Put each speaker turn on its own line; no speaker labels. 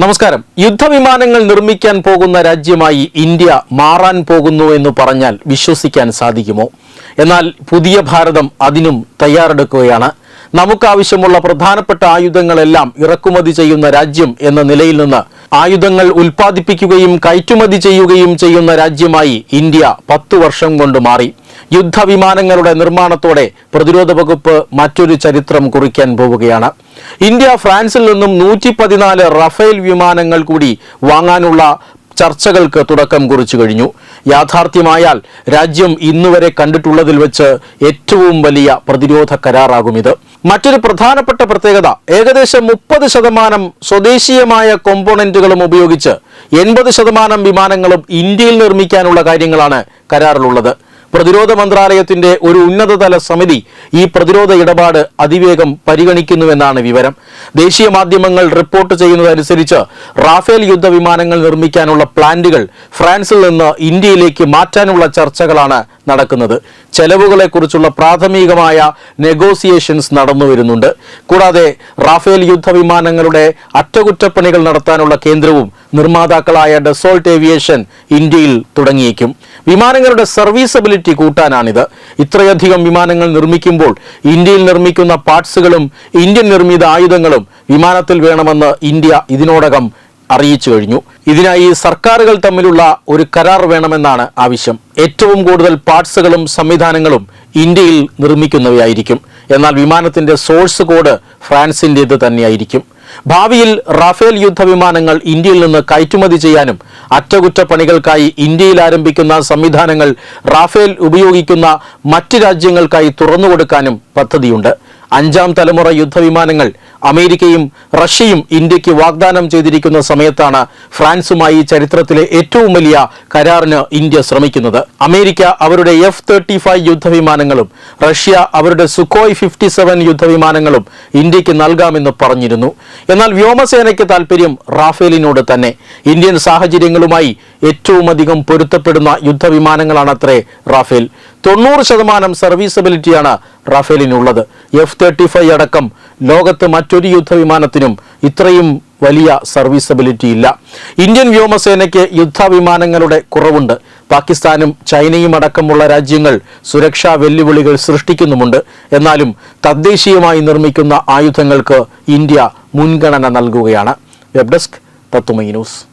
നമസ്കാരം. യുദ്ധവിമാനങ്ങൾ നിർമ്മിക്കാൻ പോകുന്ന രാജ്യമായി ഇന്ത്യ മാറാൻ പോകുന്നു എന്ന് പറഞ്ഞാൽ വിശ്വസിക്കാൻ സാധിക്കുമോ? എന്നാൽ പുതിയ ഭാരതം അതിനും തയ്യാറെടുക്കുകയാണ്. നമുക്കാവശ്യമുള്ള പ്രധാനപ്പെട്ട ആയുധങ്ങളെല്ലാം ഇറക്കുമതി ചെയ്യുന്ന രാജ്യം എന്ന നിലയിൽ നിന്ന് ആയുധങ്ങൾ ഉൽപ്പാദിപ്പിക്കുകയും കയറ്റുമതി ചെയ്യുകയും ചെയ്യുന്ന രാജ്യമായി ഇന്ത്യ പത്തു വർഷം കൊണ്ട് മാറി. യുദ്ധവിമാനങ്ങളുടെ നിർമ്മാണത്തോടെ പ്രതിരോധ വകുപ്പ് മറ്റൊരു ചരിത്രം കുറിക്കാൻ പോവുകയാണ്. ഇന്ത്യ ഫ്രാൻസിൽ നിന്നും നൂറ്റി പതിനാല് റഫേൽ വിമാനങ്ങൾ കൂടി വാങ്ങാനുള്ള ചർച്ചകൾക്ക് തുടക്കം കുറിച്ചു കഴിഞ്ഞു. യാഥാർത്ഥ്യമായാൽ രാജ്യം ഇന്നുവരെ കണ്ടിട്ടുള്ളതിൽ വെച്ച് ഏറ്റവും വലിയ പ്രതിരോധ കരാറാകും ഇത്. മറ്റൊരു പ്രധാനപ്പെട്ട പ്രത്യേകത ഏകദേശം മുപ്പത് ശതമാനം സ്വദേശീയമായ കോമ്പോണന്റുകളും ഉപയോഗിച്ച് എൺപത് ശതമാനം വിമാനങ്ങളും ഇന്ത്യയിൽ നിർമ്മിക്കാനുള്ള കാര്യങ്ങളാണ് കരാറിലുള്ളത്. പ്രതിരോധ മന്ത്രാലയത്തിന്റെ ഒരു ഉന്നതതല സമിതി ഈ പ്രതിരോധ ഇടപാട് അതിവേഗം പരിഗണിക്കുന്നുവെന്നാണ് വിവരം. ദേശീയ മാധ്യമങ്ങൾ റിപ്പോർട്ട് ചെയ്യുന്നതനുസരിച്ച് റാഫേൽ യുദ്ധ വിമാനങ്ങൾ നിർമ്മിക്കാനുള്ള പ്ലാന്റുകൾ ഫ്രാൻസിൽ നിന്ന് ഇന്ത്യയിലേക്ക് മാറ്റാനുള്ള ചർച്ചകളാണ് നടക്കുന്നത്. ചെലവുകളെക്കുറിച്ചുള്ള പ്രാഥമികമായ നെഗോസിയേഷൻസ് നടന്നു വരുന്നുണ്ട്. കൂടാതെ റാഫേൽ യുദ്ധ വിമാനങ്ങളുടെ അറ്റകുറ്റപ്പണികൾ നടത്താനുള്ള കേന്ദ്രവും നിർമ്മാതാക്കളായ ഡെസോൾട്ട് ഏവിയേഷൻ ഇന്ത്യയിൽ തുടങ്ങിയേക്കും. വിമാനങ്ങളുടെ സർവീസബിലിറ്റി കൂട്ടാനാണിത്. ഇത്രയധികം വിമാനങ്ങൾ നിർമ്മിക്കുമ്പോൾ ഇന്ത്യയിൽ നിർമ്മിക്കുന്ന പാർട്സുകളും ഇന്ത്യൻ നിർമ്മിത ആയുധങ്ങളും വിമാനത്തിൽ വേണമെന്ന് ഇന്ത്യ ഇതിനോടകം അറിയിച്ചു കഴിഞ്ഞു. ഇതിനായി സർക്കാരുകൾ തമ്മിലുള്ള ഒരു കരാർ വേണമെന്നാണ് ആവശ്യം. ഏറ്റവും കൂടുതൽ പാർട്സുകളും സംവിധാനങ്ങളും ഇന്ത്യയിൽ നിർമ്മിക്കുന്നവയായിരിക്കും. എന്നാൽ വിമാനത്തിന്റെ സോഴ്സ് കോഡ് ഫ്രാൻസിന്റേത് തന്നെയായിരിക്കും. ഭാവിയിൽ റാഫേൽ യുദ്ധവിമാനങ്ങൾ ഇന്ത്യയിൽ നിന്ന് കയറ്റുമതി ചെയ്യാനും അറ്റകുറ്റപ്പണികൾക്കായി ഇന്ത്യയിൽ ആരംഭിക്കുന്ന സംവിധാനങ്ങൾ റാഫേൽ ഉപയോഗിക്കുന്ന മറ്റ് രാജ്യങ്ങൾക്കായി തുറന്നുകൊടുക്കാനും പദ്ധതിയുണ്ട്. അഞ്ചാം തലമുറ യുദ്ധവിമാനങ്ങൾ അമേരിക്കയും റഷ്യയും ഇന്ത്യയ്ക്ക് വാഗ്ദാനം ചെയ്തിരിക്കുന്ന സമയത്താണ് ഫ്രാൻസുമായി ചരിത്രത്തിലെ ഏറ്റവും വലിയ കരാറിന് ഇന്ത്യ ശ്രമിക്കുന്നത്. അമേരിക്ക അവരുടെ എഫ് തേർട്ടി ഫൈവ് യുദ്ധവിമാനങ്ങളും റഷ്യ അവരുടെ സുക്കോയ് ഫിഫ്റ്റി സെവൻ യുദ്ധവിമാനങ്ങളും ഇന്ത്യയ്ക്ക് നൽകാമെന്ന് പറഞ്ഞിരുന്നു. എന്നാൽ വ്യോമസേനയ്ക്ക് താൽപ്പര്യം റാഫേലിനോട് തന്നെ. ഇന്ത്യൻ സാഹചര്യങ്ങളുമായി ഏറ്റവും അധികം പൊരുത്തപ്പെടുന്ന യുദ്ധവിമാനങ്ങളാണത്രേ റാഫേൽ. തൊണ്ണൂറ് ശതമാനം സർവീസബിലിറ്റിയാണ് റാഫേലിനുള്ളത്. എഫ് തേർട്ടി ഫൈവ് അടക്കം ലോകത്ത് മറ്റൊരു യുദ്ധവിമാനത്തിനും ഇത്രയും വലിയ സർവീസബിലിറ്റി ഇല്ല. ഇന്ത്യൻ വ്യോമസേനയ്ക്ക് യുദ്ധവിമാനങ്ങളുടെ കുറവുണ്ട്. പാകിസ്ഥാനും ചൈനയും അടക്കമുള്ള രാജ്യങ്ങൾ സുരക്ഷാ വെല്ലുവിളികൾ സൃഷ്ടിക്കുന്നുമുണ്ട്. എന്നാലും തദ്ദേശീയമായി നിർമ്മിക്കുന്ന ആയുധങ്ങൾക്ക് ഇന്ത്യ മുൻഗണന നൽകുകയാണ്. വെബ് ഡെസ്ക് തത്തുമൈ ന്യൂസ്.